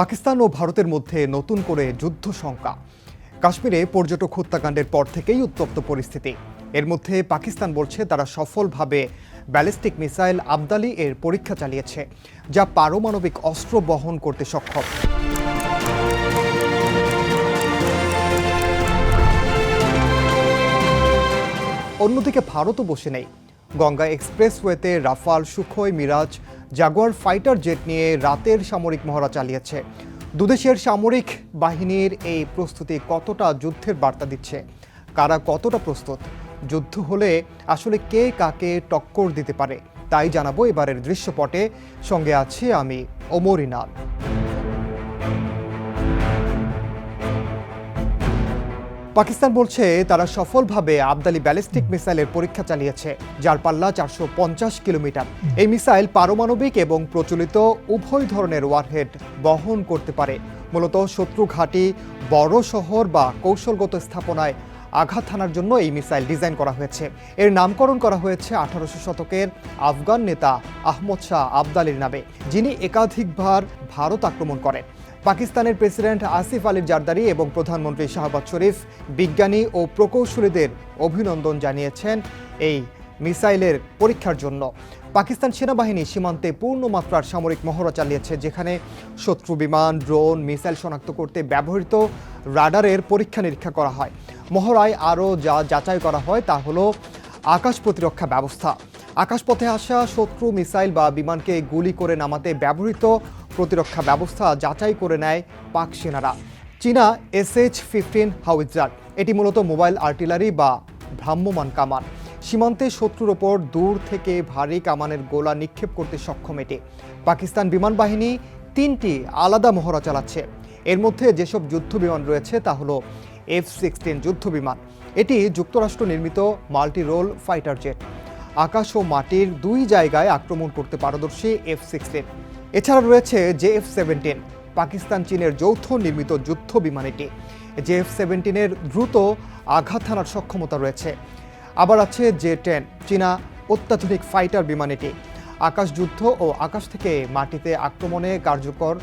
পাকিস্তান ও ভারতের মধ্যে নতুন করে যুদ্ধ শঙ্কা। কাশ্মীরে পর্যটক হত্যাকাণ্ডের পর থেকেই উত্তপ্ত পরিস্থিতি। এর মধ্যে পাকিস্তান বলছে তারা সফলভাবে ব্যালিস্টিক মিসাইল আবদালি এর পরীক্ষা চালিয়েছে, যা পারমাণবিক অস্ত্র বহন করতে সক্ষম। অন্যদিকে ভারতও বসে নেই। Ganga এক্সপ্রেসওয়েতে Rafale, Sukhoi, Mirage Jaguar fighter jet নিয়ে রাতের সামরিক মহড়া চালিয়েছে। দুদেশের সামরিক বাহিনীর এই প্রস্তুতি কতটা যুদ্ধের বার্তা দিচ্ছে? কারা কতটা প্রস্তুত? যুদ্ধ হলে আসলে কে কাকে টক্কর দিতে পারে? তাই জানাব এবারের দৃশ্যপটে। সঙ্গে আছি আমি ওমর পাকিস্তান বলছে তারা সফলভাবে আবদালি ব্যালিস্টিক মিসাইলের পরীক্ষা চালিয়েছে, যার পাল্লা চারশো পঞ্চাশ কিলোমিটার। এই মিসাইল পারমাণবিক এবং প্রচলিত উভয় ধরনের ওয়ারহেড বহন করতে পারে। মূলত শত্রু ঘাঁটি বড় শহর বা কৌশলগত স্থাপনায় আঘাত হানার জন্য এই মিসাইল ডিজাইন করা হয়েছে। এর নামকরণ করা হয়েছে আঠারোশো শতকের আফগান নেতা আহমদ শাহ আবদালির নামে, যিনি একাধিকবার ভারত আক্রমণ করেন। পাকিস্তানের প্রেসিডেন্ট আসিফ আলীর জারদারি এবং প্রধানমন্ত্রী শাহবাজ শরীফ বিজ্ঞানী ও প্রকৌশলীদের অভিনন্দন জানিয়েছেন এই মিসাইলের পরীক্ষার জন্য। পাকিস্তান সেনাবাহিনী সীমান্তে পূর্ণ মাত্রার সামরিক মহড়া চালিয়েছে, যেখানে শত্রু বিমান, ড্রোন, মিসাইল শনাক্ত করতে ব্যবহৃত রাডারের পরীক্ষা নিরীক্ষা করা হয়। মহড়ায় আরও যা যাচাই করা হয় তা হলো আকাশ প্রতিরক্ষা ব্যবস্থা। আকাশপথে আসা শত্রু মিসাইল বা বিমানকে গুলি করে নামাতে ব্যবহৃত প্রতিরক্ষা ব্যবস্থা যাচাই করে নেয় পাক সেনারা। চীনা এসএইচ ফিফটিন হাউইজার এটি মূলত মোবাইল আর্টিলারি বা ভ্রাম্যমান কামান। সীমান্তে শত্রুর ওপর দূর থেকে ভারী কামানের গোলা নিক্ষেপ করতে সক্ষম এটি। পাকিস্তান বিমান বাহিনী তিনটি আলাদা মহড়া চালাচ্ছে। এর মধ্যে যেসব যুদ্ধ বিমান রয়েছে তা হলো এফ সিক্সটিন যুদ্ধ বিমান। এটি যুক্তরাষ্ট্র নির্মিত মাল্টি রোল ফাইটার জেট। আকাশ ও মাটির দুই জায়গায় আক্রমণ করতে পারদর্শী এফ সিক্সটিন এছাড়া রয়েছে জে এফ সেভেন্টিন পাকিস্তান চীনের যৌথ নির্মিত যুদ্ধ বিমান এটি জে এফ সেভেন্টিনের দ্রুত আঘাত হানার সক্ষমতা রয়েছে। আবার আছে জে টেন চীনা অত্যাধুনিক ফাইটার বিমান এটি আকাশ যুদ্ধ ও আকাশ থেকে মাটিতে আক্রমণে কার্যকর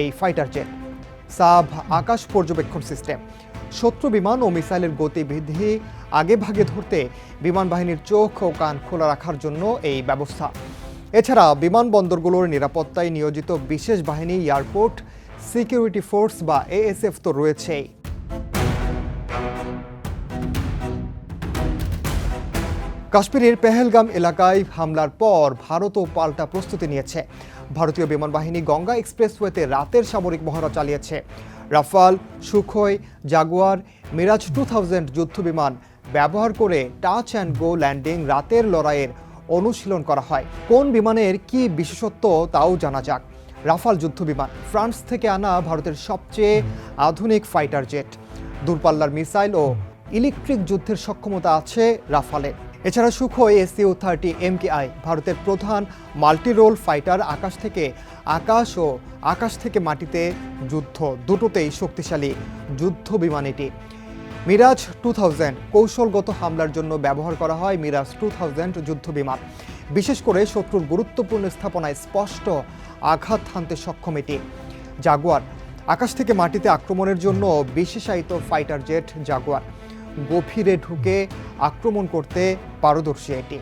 এই ফাইটার জেট। সাব আকাশ পর্যবেক্ষণ সিস্টেম। শত্রু বিমান ও মিসাইলের গতিবিধি আগে ভাগে ধরতে বিমান বাহিনীর চোখ ও কান খোলা রাখার জন্য এই ব্যবস্থা। এছাড়া বিমানবন্দরগুলোর নিরাপত্তায় নিয়োজিত বিশেষ বাহিনী, এয়ারপোর্ট, সিকিউরিটি ফোর্স বা এএসএফ তো রয়েছেই। কাশ্মীরের পেহেলগাম এলাকায় হামলার পর ভারতও পাল্টা প্রস্তুতি নিয়েছে। ভারতীয় বিমান বাহিনী গঙ্গা এক্সপ্রেসওয়েতে রাতের সামরিক মহড়া চালিয়েছে। Rafale, Sukhoi, Jaguar, Mirage two thousand যুদ্ধ বিমান ব্যবহার করে টাচ অ্যান্ড গো ল্যান্ডিং রাতের লড়াইয়ের অনুশীলন করা হয়। কোন বিমানের কি বিশেষত্ব তাও জানা যাক। রাফাল যুদ্ধ বিমান ফ্রান্স থেকে আনা ভারতের সবচেয়ে আধুনিক ফাইটার জেট দূরপাল্লার মিসাইল ও ইলেকট্রিক যুদ্ধের সক্ষমতা আছে রাফালে। এছাড়া সুখোই এসিও থার্টি এমকেআই ভারতের প্রধান মাল্টিরোল ফাইটার আকাশ থেকে আকাশ ও আকাশ থেকে মাটিতে যুদ্ধ। দুটোতেই শক্তিশালী যুদ্ধ বিমান এটি। মিরাজ টু থাউজেন্ড কৌশলগত হামলার জন্য ব্যবহার করা হয় মিরাজ টু থাউজেন্ড যুদ্ধ বিমান বিশেষ করে শত্রুর গুরুত্বপূর্ণ স্থাপনায় স্পষ্ট আঘাত হানতে সক্ষম এটি। জাগুয়ার, আকাশ থেকে মাটিতে আক্রমণের জন্য বিশেষায়িত ফাইটার জেট জাগুয়ার। গভীরে ঢুকে আক্রমণ করতে পারদর্শী এটি।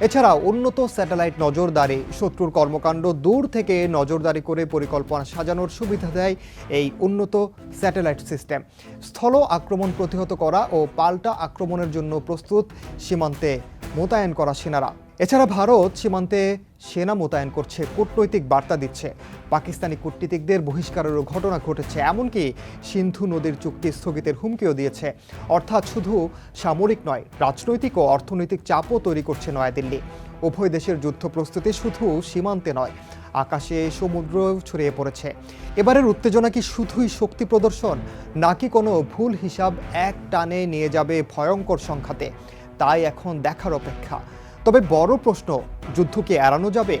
এছাড়া উন্নত স্যাটেলাইট নজরদারি, শত্রুর কর্মকাণ্ড দূর থেকে নজরদারি করে পরিকল্পনা সাজানোর সুবিধা দেয় এই উন্নত স্যাটেলাইট সিস্টেম। স্থল আক্রমণ প্রতিহত করা ও পাল্টা আক্রমণের জন্য প্রস্তুত সীমান্তে মোতায়েন করা সেনারা। এছাড়া ভারত সীমান্তে সেনা মোতায়েন করছে, কূটনৈতিক বার্তা দিচ্ছে। পাকিস্তানি কূটনীতিকদের বহিষ্কারেরও ঘটনা ঘটেছে, এমনকি সিন্ধু নদীর চুক্তি স্থগিতের হুমকিও দিয়েছে। অর্থাৎ শুধু সামরিক নয়, রাজনৈতিক ও অর্থনৈতিক চাপও তৈরি করছে নয়াদিল্লি। উভয় দেশের যুদ্ধ প্রস্তুতি শুধু সীমান্তে নয়, আকাশে সমুদ্র ছড়িয়ে পড়েছে। এবারের উত্তেজনা কি শুধুই শক্তি প্রদর্শন, নাকি কোনো ভুল হিসাব এক টানে নিয়ে যাবে ভয়ঙ্কর সংখ্যাতে? তাই এখন দেখার অপেক্ষা। তবে বড় প্রশ্ন যুদ্ধকে এড়ানো যাবে?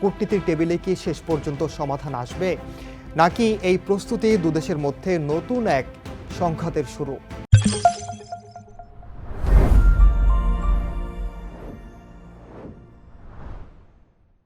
কূটনীতির টেবিলে কি শেষ পর্যন্ত সমাধান আসবে? নাকি এই প্রস্তুতি দুদেশের মধ্যে নতুন এক সংঘাতের শুরু?